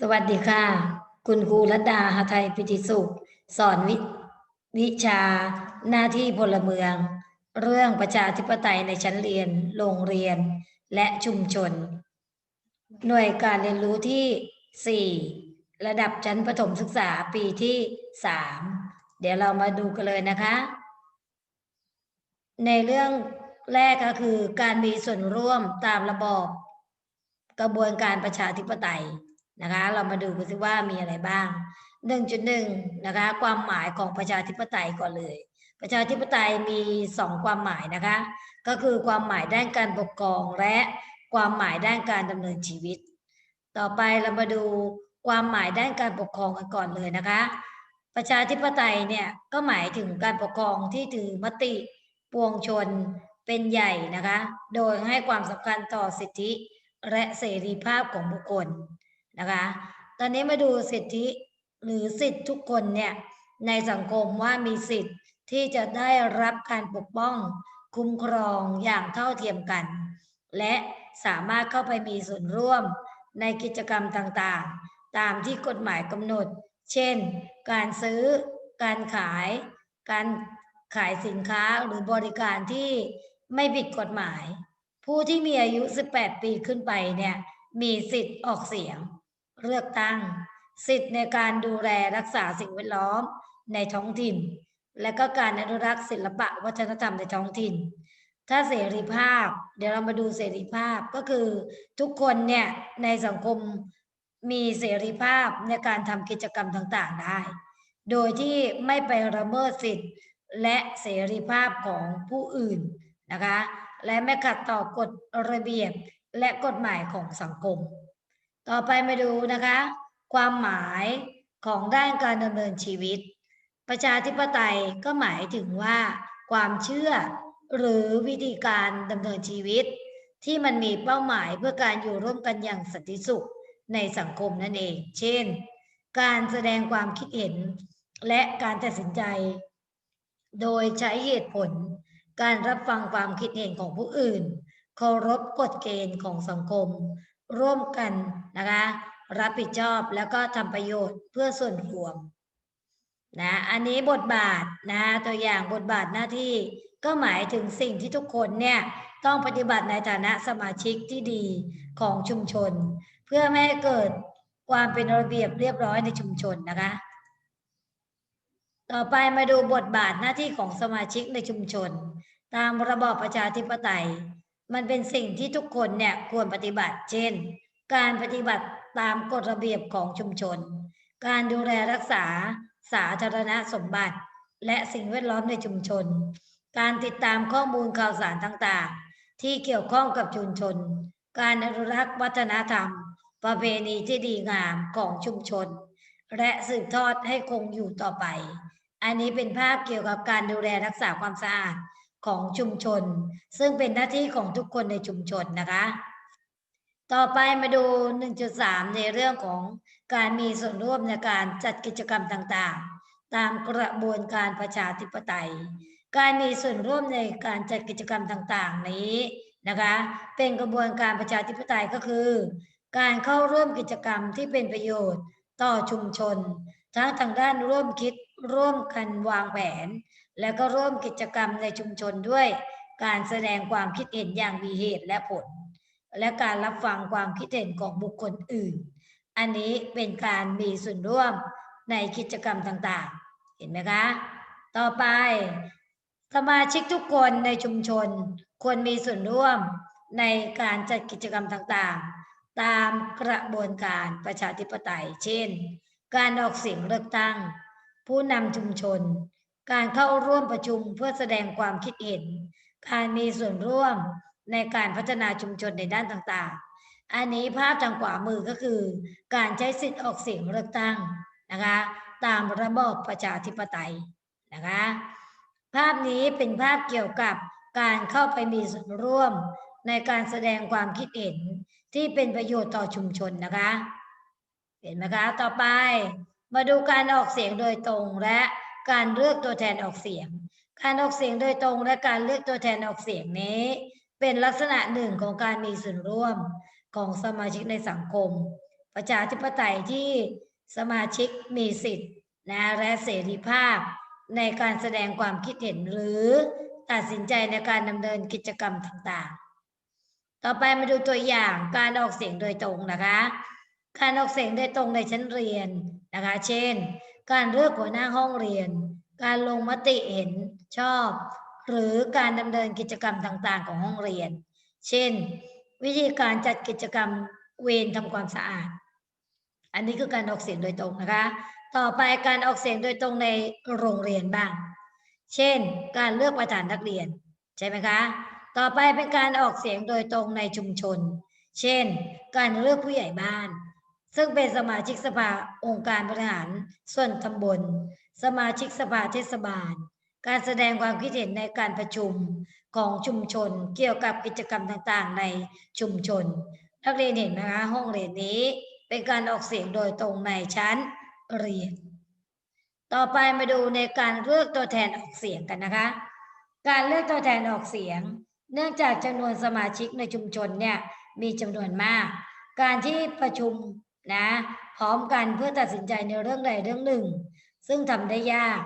สวัสดีค่ะ คุณครูรัตดาหาไทยปิติสุข สอนวิวิชาหน้าที่พลเมือง เรื่องประชาธิปไตยในชั้นเรียน โรงเรียน และชุมชน หน่วยการเรียนรู้ที่ 4 ระดับชั้นประถมศึกษาปีที่ 3 เดี๋ยวเรามาดูกันเลยนะคะ ในเรื่องแรกก็คือการมีส่วนร่วมตามระบอบกระบวนการประชาธิปไตย นะคะ เรามาดูกันสิว่ามีอะไรบ้าง 1.1 นะคะ ความหมายของประชาธิปไตยก่อนเลย ประชาธิปไตยมีสองความหมายนะคะ ก็คือความหมายด้านการปกครองและความหมายด้านการดำเนินชีวิต ต่อไปเรามาดูความหมายด้านการปกครองกันก่อนเลยนะคะ ประชาธิปไตยเนี่ยก็หมายถึงการปกครองที่ถือมติปวงชนเป็นใหญ่นะคะ โดยให้ความสำคัญต่อสิทธิและเสรีภาพของบุคคล นะคะ ตอนนี้มาดูสิทธิหรือสิทธิทุกคนเนี่ยในสังคมว่ามีสิทธิที่จะได้รับการปกป้องคุ้มครองอย่างเท่าเทียมกัน และสามารถเข้าไปมีส่วนร่วมในกิจกรรมต่างๆ ตามที่กฎหมายกำหนด เช่น การซื้อ การขาย การขายสินค้าหรือบริการที่ไม่ผิดกฎหมาย ผู้ที่มีอายุ 18 ปีขึ้นไปเนี่ยมีสิทธิ์ออกเสียง เลือกตั้ง สิทธิ์ในการดูแลรักษาสิ่งแวดล้อมในท้องถิ่น และก็การอนุรักษ์ศิลปะวัฒนธรรมในท้องถิ่น ถ้าเสรีภาพ เดี๋ยวเรามาดูเสรีภาพก็คือทุกคนเนี่ยในสังคมมีเสรีภาพในการทำกิจกรรมต่างๆได้ โดยที่ไม่ไปละเมิดสิทธิ์และเสรีภาพของผู้อื่นนะคะ และไม่ขัดต่อกฎระเบียบและกฎหมายของสังคม ต่อไปมาดูนะคะ ความหมายของด้านการดำเนินชีวิต ประชาธิปไตยก็หมายถึงว่า ความเชื่อหรือวิธีการดำเนินชีวิต ที่มันมีเป้าหมายเพื่อการอยู่ร่วมกันอย่างสันติสุขในสังคมนั่นเอง เช่น การแสดงความคิดเห็น และการตัดสินใจ โดยใช้เหตุผล การรับฟังความคิดเห็นของผู้อื่น เคารพกฎเกณฑ์ของสังคม ร่วมกันนะคะ รับผิดชอบแล้วก็ทำประโยชน์เพื่อส่วนรวมนะอันนี้บทบาทนะตัวอย่างบทบาทหน้าที่ก็หมายถึงสิ่งที่ทุกคนเนี่ยต้องปฏิบัติในฐานะสมาชิกที่ดีของชุมชน เพื่อไม่ให้เกิดความเป็นระเบียบเรียบร้อยในชุมชนนะคะ ต่อไปมาดูบทบาทหน้าที่ของสมาชิกในชุมชน ตามระบอบประชาธิปไตย มันเป็นสิ่งที่ทุกคนเนี่ยควรปฏิบัติ เช่น การปฏิบัติตามกฎระเบียบของชุมชน การดูแลรักษาสาธารณสมบัติ และสิ่งแวดล้อมในชุมชน การติดตามข้อมูลข่าวสารต่างๆ ที่เกี่ยวข้องกับชุมชน การอนุรักษ์วัฒนธรรม ประเพณีที่ดีงามของชุมชน และสืบทอดให้คงอยู่ต่อไป อันนี้เป็นภาพเกี่ยวกับการดูแลรักษาความสะอาด ของชุมชน ซึ่งเป็นหน้าที่ของทุกคนในชุมชนนะคะ ต่อไปมาดู 1.3 ในเรื่องของการมีส่วนร่วมในการจัดกิจกรรมต่างๆ ตามกระบวนการประชาธิปไตย การมีส่วนร่วมในการจัดกิจกรรมต่างๆ นี้นะคะ เป็นกระบวนการประชาธิปไตยก็คือ การเข้าร่วมกิจกรรมที่เป็นประโยชน์ต่อชุมชน ทั้งทางด้านร่วมคิด ร่วมกันวางแผน และก็ร่วมกิจกรรมในชุมชนด้วย การแสดงความคิดเห็นอย่างมีเหตุและผล และการรับฟังความคิดเห็นของบุคคลอื่น อันนี้เป็นการมีส่วนร่วมในกิจกรรมต่างๆ เห็นไหมคะ ต่อไป สมาชิกทุกคนในชุมชน ควรมีส่วนร่วมในการจัดกิจกรรมต่างๆ ตามกระบวนการประชาธิปไตย เช่น การออกเสียงเลือกตั้ง ผู้นำชุมชน การเข้าร่วมประชุมเพื่อแสดงความคิดเห็น การมีส่วนร่วมในการพัฒนาชุมชนในด้านต่างๆ อันนี้ภาพทางขวามือก็คือ การใช้สิทธิ์ออกเสียงเลือกตั้งนะคะตามระบอบประชาธิปไตยนะคะภาพนี้เป็นภาพเกี่ยวกับการเข้าไปมีส่วนร่วมในการแสดงความคิดเห็นที่เป็นประโยชน์ต่อชุมชนนะคะ เห็นไหมคะ ต่อไป มาดูการออกเสียงโดยตรงและการเลือกตัวแทนออกเสียง การออกเสียงโดยตรงและการเลือกตัวแทนออกเสียงนี้ เป็นลักษณะหนึ่งของการมีส่วนร่วมของสมาชิกในสังคม ประชาธิปไตยที่สมาชิกมีสิทธิ์นะและเสรีภาพ ในการแสดงความคิดเห็นหรือตัดสินใจในการดำเนินกิจกรรมต่างๆ ต่อไปมาดูตัวอย่างการออกเสียงโดยตรงนะคะ การออกเสียงโดยตรงในชั้นเรียนนะคะ เช่น การเลือกหัวหน้าห้องเรียน การลงมติเห็นชอบ หรือการดำเนินกิจกรรมต่างๆ ของห้องเรียน เช่น วิธีการจัดกิจกรรมเวรทำความสะอาด อันนี้คือการออกเสียงโดยตรงนะคะ ต่อไปการออกเสียงโดยตรงในโรงเรียนบ้าง เช่น การเลือกประธานนักเรียนใช่ไหมคะ ต่อไปเป็นการออกเสียงโดยตรงในชุมชน เช่น การเลือกผู้ใหญ่บ้าน ซึ่งเป็นสมาชิกสภาองค์การบริหารส่วนตำบล สมาชิกสภาเทศบาล การแสดงความคิดเห็นในการประชุมของชุมชนเกี่ยวกับกิจกรรมต่างๆ ในชุมชน นักเรียนเห็นไหมคะห้องเรียนนี้เป็นการออกเสียงโดยตรงในชั้นเรียน ต่อไปมาดูในการเลือกตัวแทนออกเสียงกันนะคะ การเลือกตัวแทนออกเสียง เนื่องจากจำนวนสมาชิกในชุมชนเนี่ยมีจำนวนมาก การที่ประชุม นะพร้อมกันเพื่อตัดสินใจในเรื่องใดเรื่องหนึ่ง ซึ่งทำได้ยาก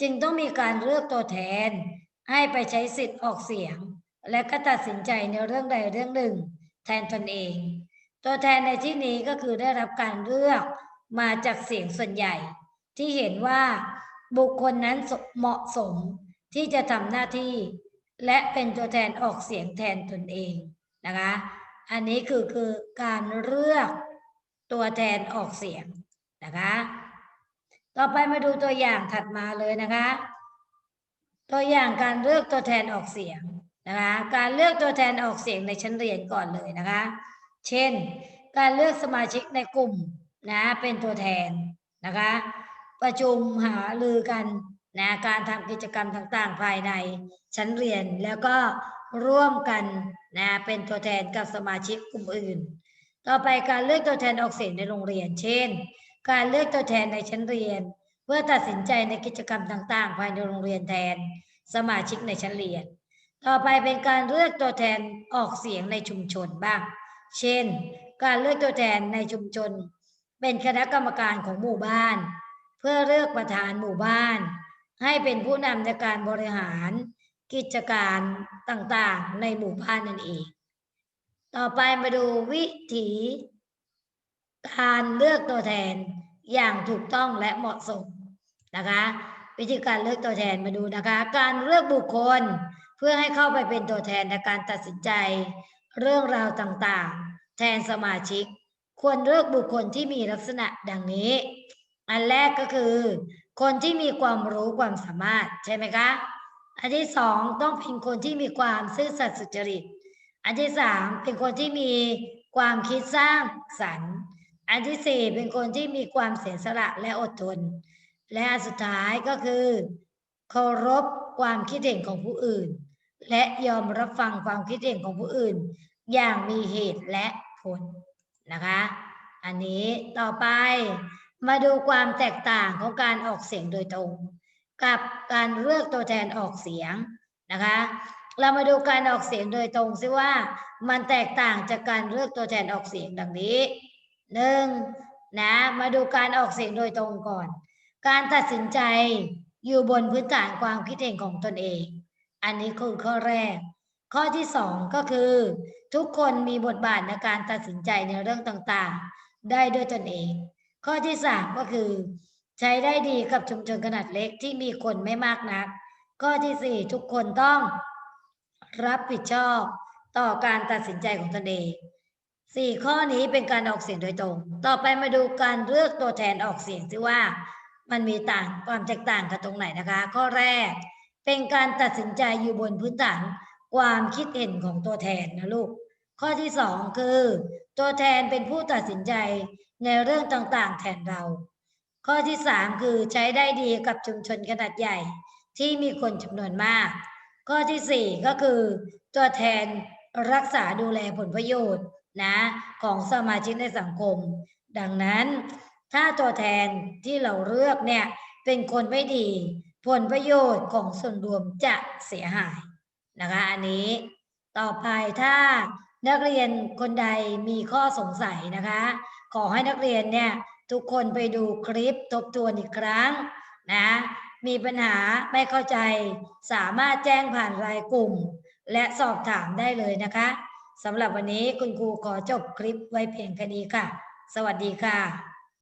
จึงต้องมีการเลือกตัวแทน ให้ไปใช้สิทธิ์ออกเสียง และก็ตัดสินใจในเรื่องใดเรื่องหนึ่ง แทนตนเอง ตัวแทนในที่นี้ก็คือได้รับการเลือกมาจากเสียงส่วนใหญ่ ที่เห็นว่าบุคคลนั้นเหมาะสมที่จะทำหน้าที่ และเป็นตัวแทนออกเสียงแทนตนเองนะคะ อันนี้คือคือการเลือก ตัวแทนออกเสียงนะคะ ต่อไปมาดูตัวอย่างถัดมาเลยนะคะ ตัวอย่างการเลือกตัวแทนออกเสียงนะคะ การเลือกตัวแทนออกเสียงในชั้นเรียนก่อนเลยนะคะ เช่น การเลือกสมาชิกในกลุ่มนะเป็นตัวแทนนะคะ ประชุมหารือกันนะการทำกิจกรรมต่างๆ ภายในชั้นเรียนแล้วก็ร่วมกันนะเป็นตัวแทนกับสมาชิกกลุ่มอื่น ต่อไปการเลือกตัวแทนออกเสียงในโรงเรียน เช่น การเลือกตัวแทนในชั้นเรียน เพื่อตัดสินใจในกิจกรรมต่าง ๆ ภายในโรงเรียนแทน สมาชิกในชั้นเรียน ต่อไปเป็นการเลือกตัวแทนออกเสียงในชุมชนบ้าง เช่น การเลือกตัวแทนในชุมชน เป็นคณะกรรมการของหมู่บ้าน เพื่อเลือกประธานหมู่บ้าน ให้เป็นผู้นำในการบริหาร กิจการต่างๆ ในหมู่บ้านนั่นเอง ต่อไปมาดูวิธีการเลือกตัวแทนอย่างถูกต้องและเหมาะสมนะคะ วิธีการเลือกตัวแทนมาดูนะคะ การเลือกบุคคลเพื่อให้เข้าไปเป็นตัวแทนในการตัดสินใจ เรื่องราวต่างๆ แทนสมาชิก ควรเลือกบุคคลที่มีลักษณะดังนี้ อันแรกก็คือ คนที่มีความรู้ความสามารถใช่ไหมคะ อันที่สองต้องเป็นคนที่มีความซื่อสัตย์สุจริต อันที่สามเป็นคนที่มีความคิดสร้างสรรค์ อันที่สี่เป็นคนที่มีความเสียสละและอดทน และอันสุดท้ายก็คือ เคารพความคิดเห็นของผู้อื่น และยอมรับฟังความคิดเห็นของผู้อื่น อย่างมีเหตุและผลนะคะ อันนี้ต่อไปมาดูความแตกต่างของการออกเสียงโดยตรง กับการเลือกตัวแทนออกเสียงนะคะ เรามาดูการออกเสียงโดยตรงซิว่ามันแตกต่างจากการเลือกตัวแทนออกเสียงดังนี้หนึ่งนะมาดูการออกเสียงโดยตรงก่อน การตัดสินใจอยู่บนพื้นฐานความคิดเห็นของตนเอง อันนี้คือข้อแรก ข้อที่สองก็คือ ทุกคนมีบทบาทในการตัดสินใจในเรื่องต่างๆ ได้ด้วยตนเอง ข้อที่สามก็คือ ใช้ได้ดีกับชุมชนขนาดเล็กที่มีคนไม่มากนัก ข้อที่สี่ทุกคนต้อง รับผิดชอบต่อการตัดสินใจของตนเองสี่ข้อนี้เป็นการออกเสียงโดยตรง ต่อไปมาดูการเลือกตัวแทนออกเสียงที่ว่า มันมีต่างความแตกต่างกันตรงไหนนะคะ ข้อแรกเป็นการตัดสินใจอยู่บนพื้นฐานความคิดเห็นของตัวแทนนะลูก ข้อที่สองคือ ตัวแทนเป็นผู้ตัดสินใจในเรื่องต่างๆ แทนเรา ข้อที่สามคือใช้ได้ดีกับชุมชนขนาดใหญ่ที่มีคนจำนวนมาก ข้อที่สี่ก็คือตัวแทนรักษาดูแลผลประโยชน์นะของสมาชิกในสังคม ดังนั้น ถ้าตัวแทนที่เราเลือกเนี่ยเป็นคนไม่ดี ผลประโยชน์ของส่วนรวมจะเสียหายนะคะอันนี้ต่อไปถ้านักเรียนคนใดมีข้อสงสัยนะคะ ขอให้นักเรียนเนี่ยทุกคนไปดูคลิปทบทวนอีกครั้งนะ มีปัญหาไม่เข้าใจ สามารถแจ้งผ่านรายกลุ่ม และสอบถามได้เลยนะคะสำหรับวันนี้คุณครูขอจบคลิปไว้เพียงแค่นี้ค่ะ สวัสดีค่ะ